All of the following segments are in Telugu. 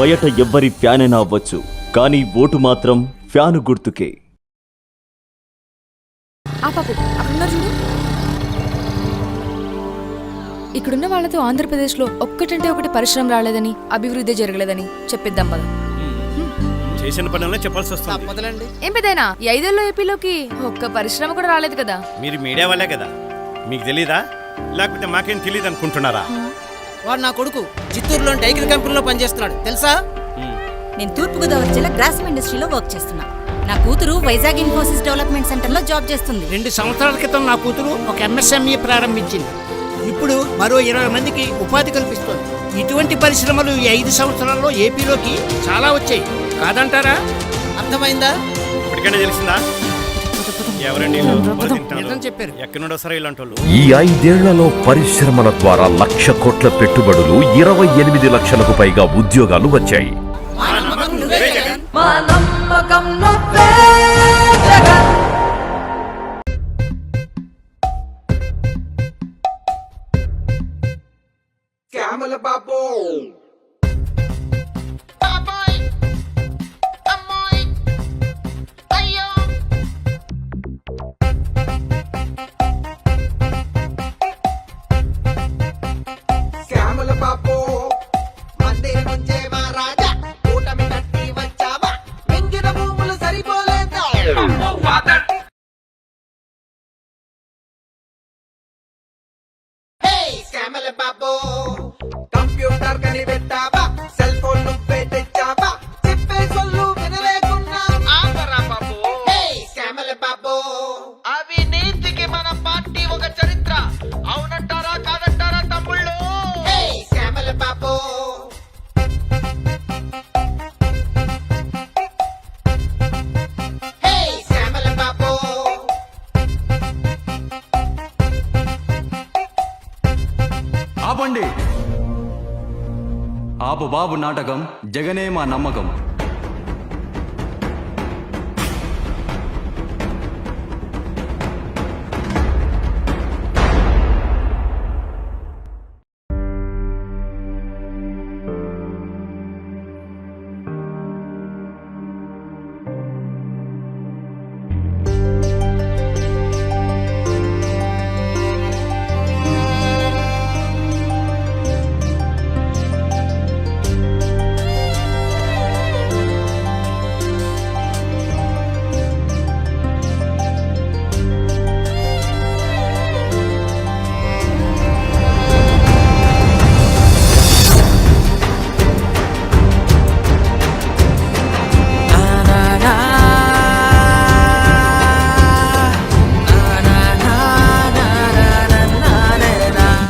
బయట ఎవ్వరి ఫ్యానైనా అవ్వచ్చు కానీ ఓటు మాత్రం ఫ్యాను గుర్తుకే. ఆ పాపు అక్కడున్నారు చూడు. ఇక్కడున్న వాళ్ళతో ఆంధ్రప్రదేశ్లో ఒక్కటంటే ఒకటి పరిశ్రమ రాలేదని అభివృద్ధి జరగలేదని చెప్పిద్దాం పద. చేసిన పనులనే చెప్పాల్సి వస్తుంది. తప్పదులండి. ఏం పెదైనా ఈ ఐదేళ్ళలో ఏపీలోకి ఒక్క పరిశ్రమ కూడా రాలేదు కదా. మీరు మీడియా వాళ్ళే కదా? మీకు తెలీదా? లేకపోతే మాకేం తెలియదు అనుకుంటున్నారా వాడు నా కొడుకు. చిత్తూరులో డైకిల్ కంపెనీలో పనిచేస్తున్నాడు. తెలుసా? నేను తూర్పుగోదావరి జిల్లా గ్రాసిమ్ ఇండస్ట్రీలో వర్క్ చేస్తున్నా. నా కూతురు వైజాగ్ ఇన్ఫోసిస్ డెవలప్మెంట్ సెంటర్లో జాబ్ చేస్తుంది. రెండు సంవత్సరాల క్రితం నా కూతురు ఒక ఎంఎస్ఎంఈ ప్రారంభించింది. ఇప్పుడు మరో ఇరవై మందికి ఉపాధి కల్పిస్తోంది. ఇటువంటి పరిశ్రమలు ఈ ఐదు సంవత్సరాల్లో ఏపీలోకి చాలా వచ్చాయి. కాదంటారా? అర్థమైందా? ఇప్పటికైనా తెలిసిందా? ఈ ఐదేళ్ళలో పరిశ్రమల ద్వారా లక్ష కోట్ల పెట్టుబడులు ఇరవై ఎనిమిది లక్షలకు పైగా ఉద్యోగాలు వచ్చాయి. బాబు బాబు నాటకం జగనే మా నమ్మకం.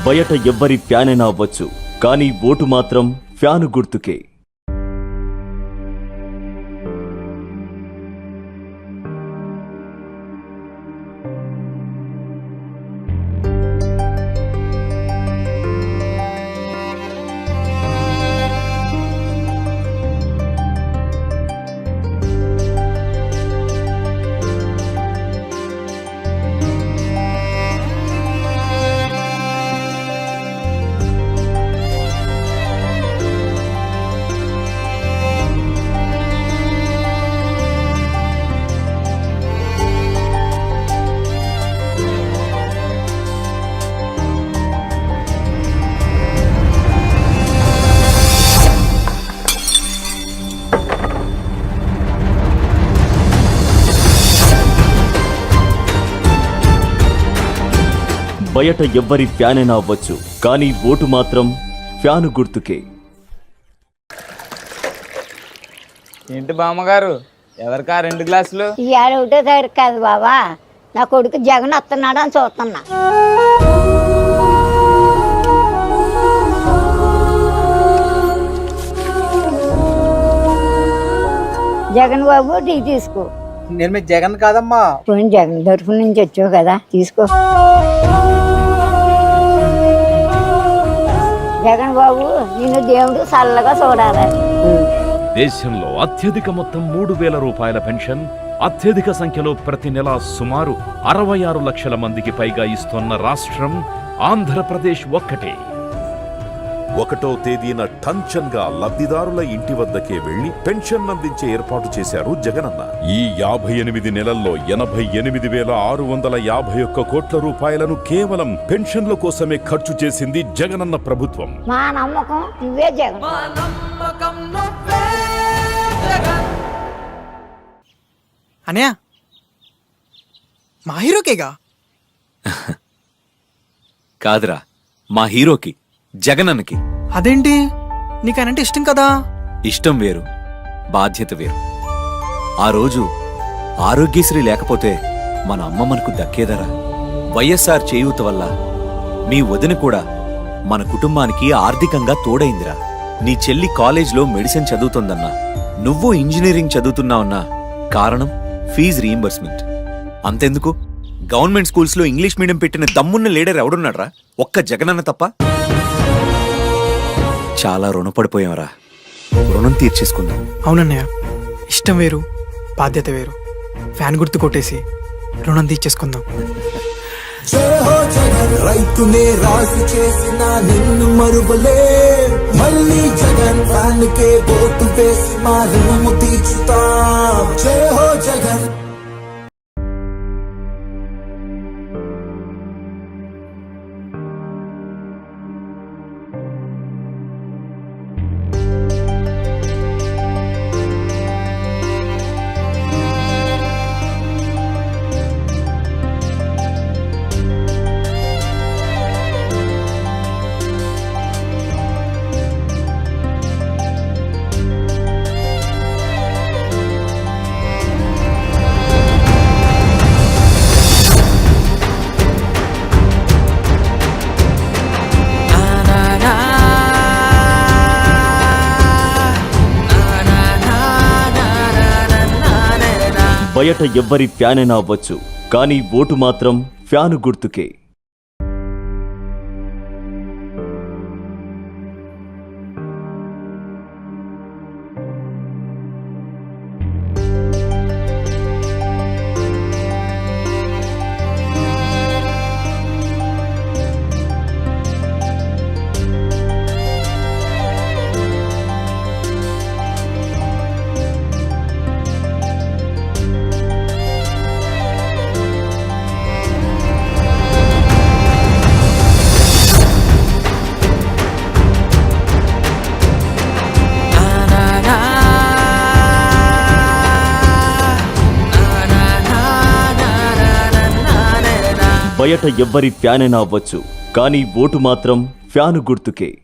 బయట ఎవ్వరి ఫ్యానైనా అవ్వచ్చు కానీ ఓటు మాత్రం ఫ్యాను గుర్తుకే. బయట ఎవ్వరి ఫ్యానైనా అవ్వచ్చు కానీ ఓటు మాత్రం ఫ్యాను గుర్తుకే. ఏంటి బామ్మగారు? ఎవరికా రెండు గ్లాసులు? ఇవాళ ఒకటో తారీఖు కాదు బాబా నా కొడుకు జగన్ వస్తున్నాడు అని చూస్తున్నా. జగన్ బాబు టీ తీసుకో. నేను మీ జగన్ కాదమ్మా. జగన్ తరఫు నుంచి వచ్చావు కదా తీసుకో. జగన్ బాబు నిన్ను దేవుడు చల్లగా చూడాలి. దేశంలో అత్యధిక మొత్తం మూడు వేల రూపాయల పెన్షన్ అత్యధిక సంఖ్యలో ప్రతి నెల సుమారు అరవై ఆరు లక్షల మందికి పైగా ఇస్తున్న రాష్ట్రం ఆంధ్రప్రదేశ్ ఒక్కటే. ఒకటో తేదీన టంచన్గా లబ్ధిదారుల ఇంటి వద్దకే వెళ్ళి పెన్షన్ అందించే ఏర్పాటు చేశారు జగనన్న. ఈ యాభై ఎనిమిది నెలల్లో ఎనభై ఎనిమిది వేల ఆరు వందల యాభై ఒక్క కోట్ల రూపాయలను కేవలం పెన్షన్ల కోసమే ఖర్చు చేసింది జగనన్న ప్రభుత్వం. మా నమ్మకం నువ్వే జగన్. మా నమ్మకం నువ్వే జగన్. అనయా మా హీరోకేగా? కాదురా మా హీరోకి. జగనన్నకి. అదేంటి? నీకు ఆయనంటే ఇష్టం కదా? ఇష్టం వేరు బాధ్యత వేరు. ఆ రోజు ఆరోగ్యశ్రీ లేకపోతే మన అమ్మ మనకు దక్కేదరా? వైఎస్ఆర్ చేయూత వల్ల మీ వదిన కూడా మన కుటుంబానికి ఆర్థికంగా తోడైందిరా. నీ చెల్లి కాలేజ్లో మెడిసిన్ చదువుతోందన్నా నువ్వు ఇంజనీరింగ్ చదువుతున్నావన్నా కారణం ఫీజు రీయింబర్స్మెంట్. అంతెందుకు? గవర్నమెంట్ స్కూల్స్లో ఇంగ్లీష్ మీడియం పెట్టిన దమ్మున్న లీడర్ ఎవడున్నాడ్రా? ఒక్క జగనన్న తప్ప? చాలా రుణపడిపోయాంరా. రుణం తీర్చేసుకుందాం. అవునన్నయ్య ఇష్టం వేరు బాధ్యత వేరు. ఫ్యాన్ గుర్తు కొట్టేసి రుణం తీర్చేసుకుందాం. రైతునే రాజు చేసిన నిన్ను మరువలే. మళ్ళీ జగన్ ఫ్యాన్ కే ఓటు వేసి మా రుణము తీర్చుతా. జయ హో జగన్. బయట ఎవ్వరి ఫ్యానైనా అవ్వచ్చు కానీ ఓటు మాత్రం ఫ్యాను గుర్తుకే. బయట ఎవ్వరి ఫ్యానైనా అవ్వచ్చు. కానీ ఓటు మాత్రం ఫ్యాను గుర్తుకే.